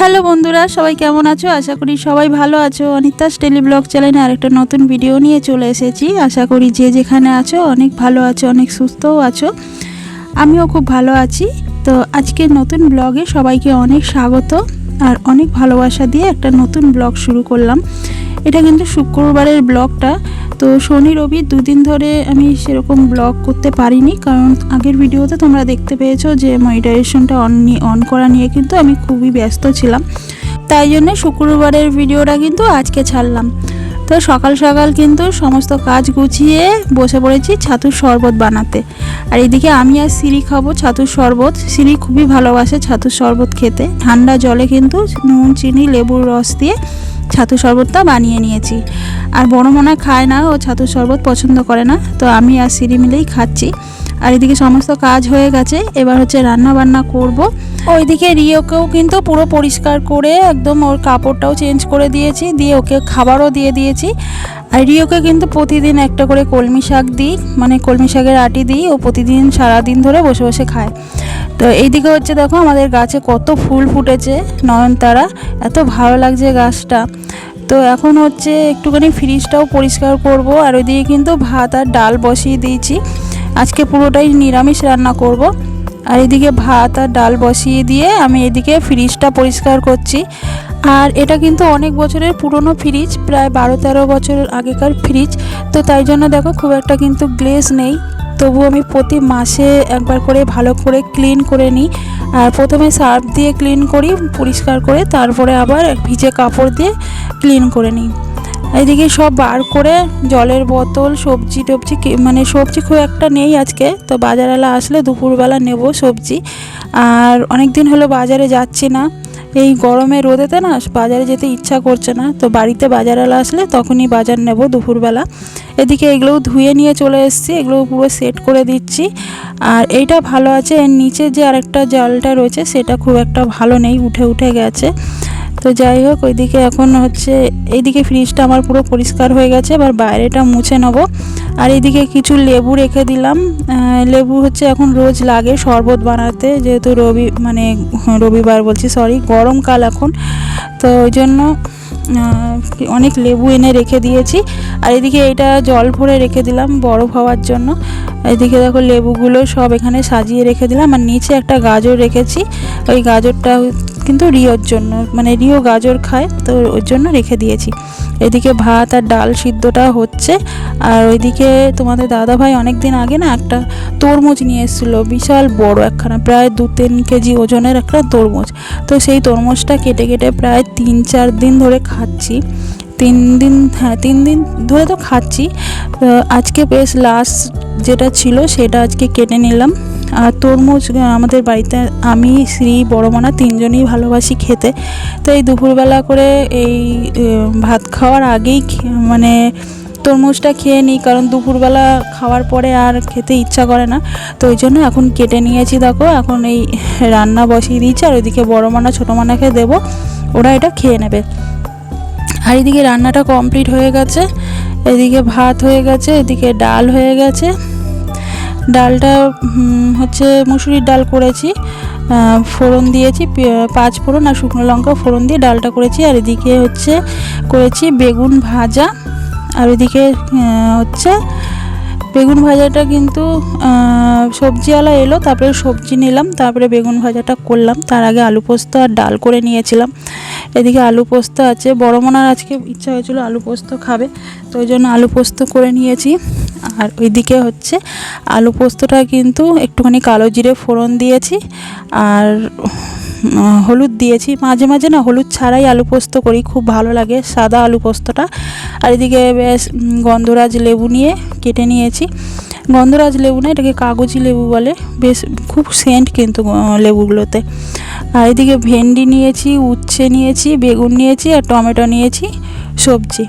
Hello বন্ধুরা, সবাই কেমন আছো? আশা করি সবাই ভালো আছো। অনিতাস টেলি ব্লগ চ্যানেলে আরেকটা নতুন ভিডিও নিয়ে চলে এসেছি। আশা করি যে যেখানে আছো অনেক ভালো আছো, অনেক সুস্থও আছো। আমিও খুব ভালো আছি। তো আজকে নতুন ব্লগে সবাইকে অনেক স্বাগত। আর অনেক ভালোবাসা দিয়ে একটা নতুন ব্লগ শুরু করলাম। এটা কিন্তু শুক্রবারের ব্লগটা। তো শনি, রবি দুদিন ধরে আমি সেরকম ব্লগ করতে পারিনি। কারণ আগের ভিডিওতে তোমরা দেখতে পেয়েছ যে মনিটাইজেশনটা অন অন করা নিয়ে কিন্তু আমি খুবই ব্যস্ত ছিলাম। তাই জন্য শুক্রবারের ভিডিওটা কিন্তু আজকে ছাড়লাম। তো সকাল সকাল কিন্তু সমস্ত কাজ গুছিয়ে বসে পড়েছি ছাতুর শরবত বানাতে। আর এদিকে আমি আর সিঁড়ি খাব ছাতুর শরবত। সিঁড়ি খুবই ভালোবাসে ছাতুর শরবত খেতে। ঠান্ডা জলে কিন্তু নুন, চিনি, লেবুর রস দিয়ে ছাতু শরবতটা বানিয়ে নিয়েছি। আর বড় মনে খায় না, ও ছাতু শরবত পছন্দ করে না। তো আমি আর সিঁড়ি মিলেই খাচ্ছি। আর এদিকে সমস্ত কাজ হয়ে গেছে, এবার হচ্ছে রান্না বান্না করব। ওইদিকে রিওকেও কিন্তু পুরো পরিষ্কার করে একদম ওর কাপড়টাও চেঞ্জ করে দিয়েছি, দিয়ে ওকে খাবারও দিয়ে দিয়েছি। আর রিওকে কিন্তু প্রতিদিন একটা করে কলমি শাক দিই মানে কলমি শাকের আটি দিই, ও প্রতিদিন সারাদিন ধরে বসে বসে খায়। তো এইদিকে হচ্ছে দেখো আমাদের গাছে কত ফুল ফুটেছে, নয়নতারা, এত ভালো লাগছে গাছটা। তো এখন হচ্ছে একটুখানি ফ্রিজটাও পরিষ্কার করব, আর ওইদিকে কিন্তু ভাত আর ডাল বসিয়ে দিয়েছি। আজকে পুরোটাই নিরামিষ রান্না করব। আর এদিকে ভাত আর ডাল বসিয়ে দিয়ে আমি এদিকে ফ্রিজটা পরিষ্কার করছি। আর এটা কিন্তু অনেক বছরের পুরনো ফ্রিজ প্রায় বারো তেরো বছর আগেকার ফ্রিজ তো তাই জন্য দেখো খুব একটা কিন্তু গ্লেজ নেই। তবু আমি প্রতি মাসে একবার করে ভালো করে ক্লিন করে নিই। আর প্রথমে সার্ফ দিয়ে ক্লিন করি, পরিষ্কার করে, তারপরে আবার ভিজে কাপড় দিয়ে ক্লিন করে নিই। এদিকে সব বার করে জলের বোতল, সবজি টবজি মানে সবজি খুব একটা নেই আজকে, তো বাজারওয়ালা আসলে দুপুরবেলা নেব সবজি। আর অনেক দিন হলো বাজারে যাচ্ছি না। এই গরমে রোদেতে না বাজারে যেতে ইচ্ছা করছে না। তো বাড়িতে বাজারওয়ালা আসলে তখনই বাজার নেব দুপুরবেলা। এদিকে এগুলোও ধুয়ে নিয়ে চলে এসেছি এগুলো পুরো সেট করে দিচ্ছি। আর এইটা ভালো আছে, এর নিচে যে আরেকটা জলটা রয়েছে সেটা খুব একটা ভালো নেই, উঠে উঠে গেছে। তো যাই হোক, ওইদিকে এখন হচ্ছে, এইদিকে ফ্রিজটা আমার পুরো পরিষ্কার হয়ে গেছে, এবার বাইরেটা মুছে নেব। আর এইদিকে কিছু লেবু রেখে দিলাম। লেবু হচ্ছে এখন রোজ লাগে শরবত বানাতে, যেহেতু রবি মানে রবিবার বলছি সরি গরমকাল এখন। তো ওই জন্য অনেক লেবু এনে রেখে দিয়েছি। আর এদিকে এটা জল ভরে রেখে দিলাম বরফ হওয়ার জন্য। এদিকে দেখো লেবুগুলো সব এখানে সাজিয়ে রেখে দিলাম। আর নিচে একটা গাজর রেখেছি। ওই গাজরটা কিন্তু রিওর জন্য মানে রিও গাজর খায়, তো ওর জন্য রেখে দিয়েছি। এদিকে ভাত আর ডাল সিদ্ধটা হচ্ছে, আর ওইদিকে তোমাদের দাদা ভাই অনেক দিন আগে না একটা তরমুজ নিয়ে এসেছিল, বিশাল বড় একখানা, প্রায় দু তিন কেজি ওজনের একটা তরমুজ। তো সেই তরমুজটা কেটে কেটে প্রায় তিন চার দিন ধরে খাচ্ছি। তিন দিন হ্যাঁ তিন দিন ধরে তো খাচ্ছি। আজকে বেশ লাস্ট যেটা ছিল, সেটা আজকে কেটে নিলাম। আর তরমুজ আমাদের বাড়িতে আমি, শ্রী, বড়মনা তিনজনই ভালোবাসি খেতে। তো এই দুপুরবেলা করে এই ভাত খাওয়ার আগেই মানে তরমুজটা খেয়ে নিই, কারণ দুপুরবেলা খাওয়ার পরে আর খেতে ইচ্ছা করে না। তো ওই জন্য এখন কেটে নিয়েছি, দেখো, এখন এই রান্না বসিয়ে দিয়েছি, আর ওইদিকে বড় মানা ছোটো মানাকে দেবো, ওরা এটা খেয়ে নেবে। আর এদিকে রান্নাটা কমপ্লিট হয়ে গেছে, এদিকে ভাত হয়ে গেছে, এদিকে ডাল হয়ে গেছে ডালটা হচ্ছে মুসুরির ডাল করেছি। ফোড়ন দিয়েছি পাঁচ ফোড়ন আর শুকনো লঙ্কা ফোড়ন দিয়ে ডালটা করেছি। আর এদিকে হচ্ছে করেছি বেগুন ভাজা। আর এদিকে হচ্ছে বেগুন ভাজাটা কিন্তু সবজিওয়ালা এলো, তারপরে সবজি নিলাম, তারপরে বেগুন ভাজাটা করলাম। তার আগে আলু পোস্ত আর ডাল করে নিয়েছিলাম। এদিকে আলু পোস্ত আছে, বড় মনার আজকে ইচ্ছা হয়েছিল আলু পোস্ত খাবে, তো ওই জন্য আলু পোস্ত করে নিয়েছি। আর ওইদিকে হচ্ছে আলু পোস্তটা কিন্তু একটুখানি কালো জিরে ফোড়ন দিয়েছি আর হলুদ দিয়েছি। মাঝে মাঝে না হলুদ ছাড়াই আলু পোস্ত করি, খুব ভালো লাগে সাদা আলু পোস্তটা। আর এদিকে বেশ গন্ধরাজ লেবু নিয়ে কেটে নিয়েছি। গন্ধরাজ লেবু না এটাকে কাগজি লেবু বলে, বেশ খুব সেন্ট কিন্তু লেবুগুলোতে। আর এদিকে ভেন্ডি নিয়েছি, উচ্ছে নিয়েছি, বেগুন নিয়েছি আর টমেটো নিয়েছি, সবজি।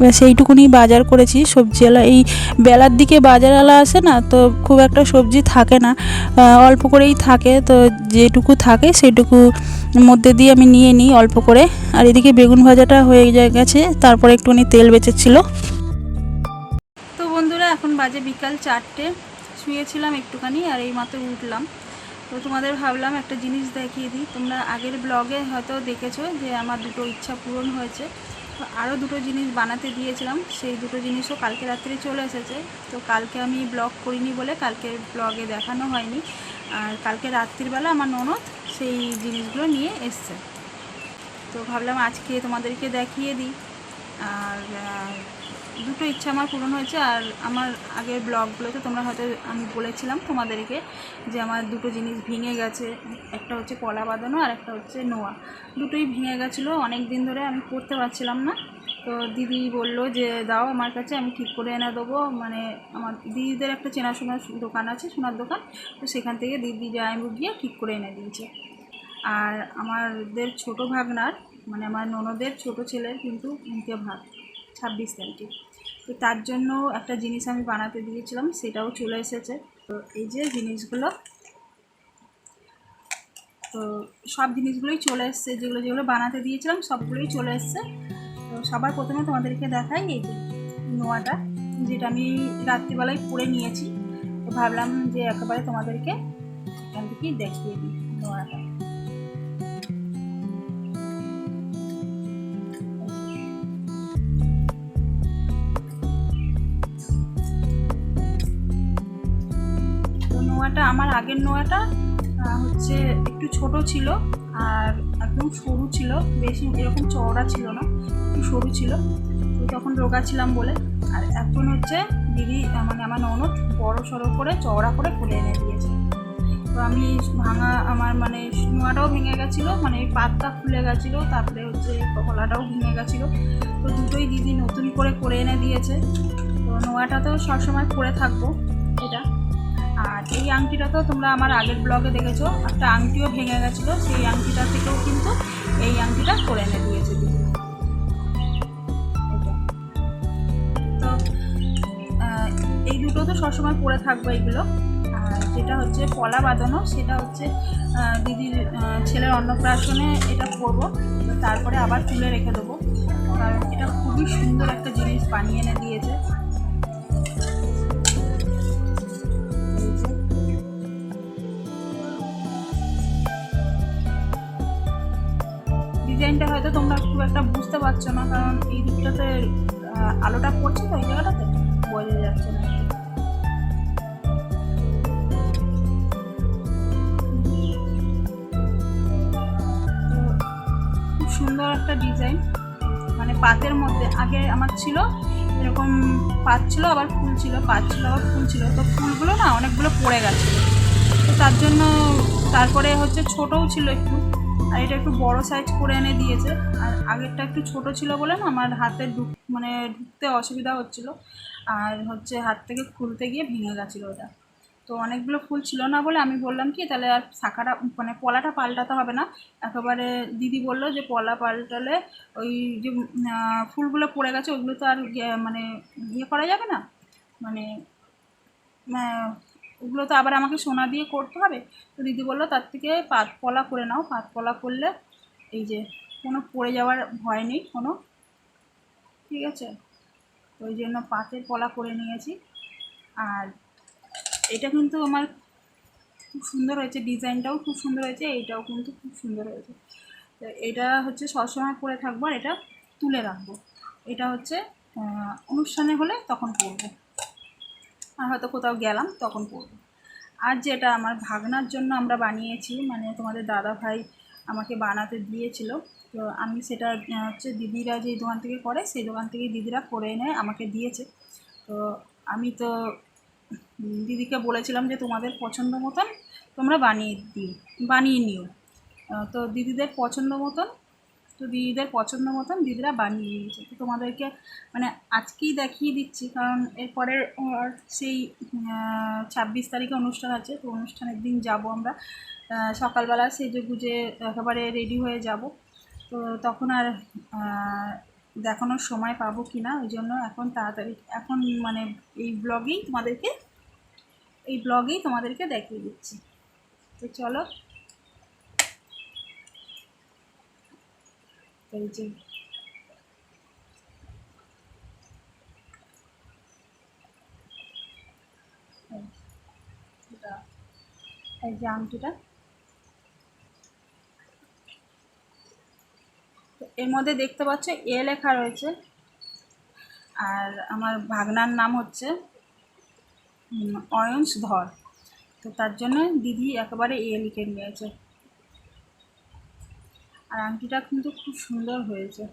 ব্যাস এইটুকুনি বাজার করেছি সবজিওয়ালা এই বেলার দিকে বাজারওয়ালা আসে না, তো খুব একটা সবজি থাকে না অল্প করেই থাকে, তো যেটুকু থাকে সেটুকু মধ্যে দিয়ে আমি নিয়ে নিই অল্প করে। আর এদিকে বেগুন ভাজাটা হয়ে যায় গেছে, তারপরে একটুখানি তেল বেঁচেছিল। তো বন্ধুরা, এখন বাজে বিকাল চারটে, শুয়েছিলাম একটুখানি আর এই মাত্র উঠলাম। তো তোমাদের ভাবলাম একটা জিনিস দেখিয়ে দিই, তোমরা আগের ব্লগে হয়তো দেখেছ যে আমার দুটো ইচ্ছা পূরণ হয়েছে। আরও দুটো জিনিস বানাতে দিয়েছিলাম, সেই দুটো জিনিসও কালকে রাত্রে চলে এসেছে। তো কালকে আমি ব্লগ করিনি বলে কালকে ব্লগে দেখানো হয়নি। আর কালকে রাত্রিবেলা আমার ননদ সেই জিনিসগুলো নিয়ে এসছে। তো ভাবলাম আজকে তোমাদেরকে দেখিয়ে দিই। আর দুটো ইচ্ছা আমার পূরণ হয়েছে আর আমার আগের ব্লগগুলোতে তোমরা হয়তো আমি বলেছিলাম তোমাদেরকে যে আমার দুটো জিনিস ভেঙে গেছে, একটা হচ্ছে কলা বাঁধানো আর একটা হচ্ছে নোয়া। দুটোই ভেঙে গেছিল অনেক দিন ধরে আমি করতে পারছিলাম না। তো দিদি বলল যে, দাও আমার কাছে, আমি ঠিক করে এনে দেবো। মানে আমার দিদিদের একটা চেনাশোনার দোকান আছে, সোনার দোকান। তো সেখান থেকে দিদি যায় গিয়ে ঠিক করে এনে দিয়েছে। আর আমাদের ছোট ভাগনার মানে আমার ননদের ছোট ছেলের কিন্তু মুখে ভাত, ছাব্বিশ তারিখে তো তার জন্য একটা জিনিস আমি বানাতে দিয়েছিলাম, সেটাও চলে এসেছে। তো এই যে জিনিসগুলো, তো সব জিনিসগুলোই চলে এসছে, যেগুলো যেগুলো বানাতে দিয়েছিলাম সবগুলোই চলে এসছে। তো সবার প্রথমে তোমাদেরকে দেখাই এই যে নোয়াটা, যেটা আমি রাত্রিবেলায় পরে নিয়েছি। তো ভাবলাম যে একেবারে তোমাদেরকে এখান থেকেই দেখিয়ে দিই নোয়াটা। নোয়াটা আমার আগের নোয়াটা হচ্ছে একটু ছোট ছিল আর একদম সরু ছিল, বেশি এরকম চওড়া ছিল না, একটু সরু ছিল। তো তখন রোগা ছিলাম বলে। আর এখন হচ্ছে দিদি মানে আমার ননদ বড় সড়ো করে, চওড়া করে খুলে এনে দিয়েছে। তো আমি ভাঙা, আমার মানে নোয়াটাও ভেঙে গেছিল মানে পাতটা খুলে গেছিল, তারপরে হচ্ছে কলাটাও ভেঙে গেছিল। তো দুটোই দিদি নতুন করে করে এনে দিয়েছে। তো নোয়াটা তো সবসময় পরে থাকব, এটা। আর এই আংটিটা তো তোমরা আমার আগের ব্লগে দেখেছ। একটা আংটিও ভেঙে গেছিল, সেই আংটিটা থেকেও কিন্তু এই আংটিটা করে এনে দিয়েছে তো এই দুটো তো সবসময় পরে থাকব এইগুলো আর যেটা হচ্ছে পলা বাঁধানো, সেটা হচ্ছে দিদির ছেলের অন্নপ্রাশনে এটা করব। তারপরে আবার তুলে রেখে দেবো। কারণ এটা খুবই সুন্দর একটা জিনিস বানিয়ে এনে দিয়েছে। ডিজাইনটা হয়তো তোমরা খুব একটা বুঝতে পারছ না, কারণ এই দিকটাতে আলোটা পড়ছে তো, এই জায়গাটাতে? বোঝা যাচ্ছে না। সুন্দর একটা ডিজাইন মানে পাতের মধ্যে। আগে আমার ছিল, এরকম পাত ছিল, আবার ফুল ছিল, পাত ছিল, আবার ফুল ছিল। তো ফুলগুলো না অনেকগুলো পড়ে গেছে। তো তার জন্য তারপরে হচ্ছে ছোটও ছিল একটু আর এটা একটু বড় সাইজ করে এনে দিয়েছে। আর আগেরটা একটু ছোট ছিল বলে না, আমার হাতে মানে ঢুকতে অসুবিধা হচ্ছিল। আর হচ্ছে হাত থেকে খুলতে গিয়ে ভেঙে গেছিল ওটা। তো অনেকগুলো ফুল ছিল না বলে আমি বললাম কি, তাহলে আর শাখাটা মানে পলাটা পাল্টাতে হবে না। একেবারে দিদি বলল যে পলা পাল্টালে ওই যে ফুলগুলো পড়ে গেছে ওইগুলো তো আর মানে ইয়ে করা যাবে না। মানে ওগুলো তো আবার আমাকে সোনা দিয়ে করতে হবে। তো দিদি বলল, তার থেকে পাত পলা করে নাও। পাত পলা করলে এই যে কোনো পড়ে যাওয়ার ভয় নেই, কোনো। ঠিক আছে? ওই জন্য পাতের পলা করে নিয়েছি। আর এটা কিন্তু আমার খুব সুন্দর হয়েছে, ডিজাইনটাও খুব সুন্দর হয়েছে, এইটাও কিন্তু খুব সুন্দর হয়েছে। এটা হচ্ছে সবসময় পরে থাকব আর এটা তুলে রাখব। এটা হচ্ছে অনুষ্ঠানে হলে তখন পরবো আর হয়তো কোথাও গেলাম, তখন পরবো আর যেটা আমার ভাগনার জন্য আমরা বানিয়েছি মানে তোমাদের দাদা ভাই আমাকে বানাতে দিয়েছিল, তো আমি সেটা হচ্ছে দিদিরা যেই দোকান থেকে করে, সেই দোকান থেকে দিদিরা করে এনে আমাকে দিয়েছে। তো আমি তো দিদিকে বলেছিলাম যে, তোমাদের পছন্দ মতন তোমরা বানিয়ে দিও, বানিয়ে নিও। তো দিদিদের পছন্দ মতন তো দিদিদের পছন্দ মতন দিদিরা বানিয়ে দিয়েছে। তো তোমাদেরকে মানে আজকেই দেখিয়ে দিচ্ছি, কারণ এরপরে আর সেই ছাব্বিশ তারিখে অনুষ্ঠান আছে, তো অনুষ্ঠানের দিন যাব আমরা। সকালবেলা সেজে গুজে একেবারে রেডি হয়ে যাব। তো তখন আর দেখানোর সময় পাবো কি না ওই জন্য এখন তাড়াতাড়ি, এখন মানে এই ব্লগেই তোমাদেরকে, এই ব্লগেই তোমাদেরকে দেখিয়ে দিচ্ছি। তো চলো এই যে এই, যে আংটিটা এর মধ্যে দেখতে পাচ্ছ এ লেখা রয়েছে। আর আমার ভাগনার নাম হচ্ছে অয়ন্স ধর। তো তার জন্য দিদি একেবারে এ লিখে নিয়েছে। আর আংটিটা কিন্তু খুব সুন্দর হয়েছে।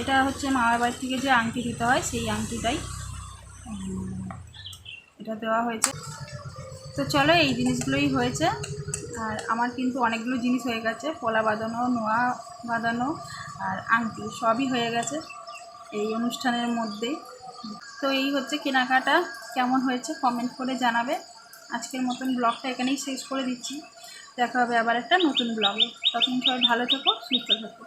এটা হচ্ছে মামার বাড়ি থেকে যে আংটি দিতে হয়, সেই আংটিটাই। এটা দেওয়া হয়েছে। তো চলো এই জিনিসগুলোই হয়েছে। আর আমার কিন্তু অনেকগুলো জিনিস হয়ে গেছে। পলা বাঁধানো, নোয়া বাঁধানো আর আংটি সবই হয়ে গেছে এই অনুষ্ঠানের মধ্যেই। তো এই হচ্ছে কেনাকাটা। কেমন হয়েছে কমেন্ট করে জানাবে। আজকের মতন ব্লগটা এখানেই শেষ করে দিচ্ছি। দেখা হবে আবার একটা নতুন ব্লগে। তখন সবাই ভালো থেকো, সুস্থ থেকো।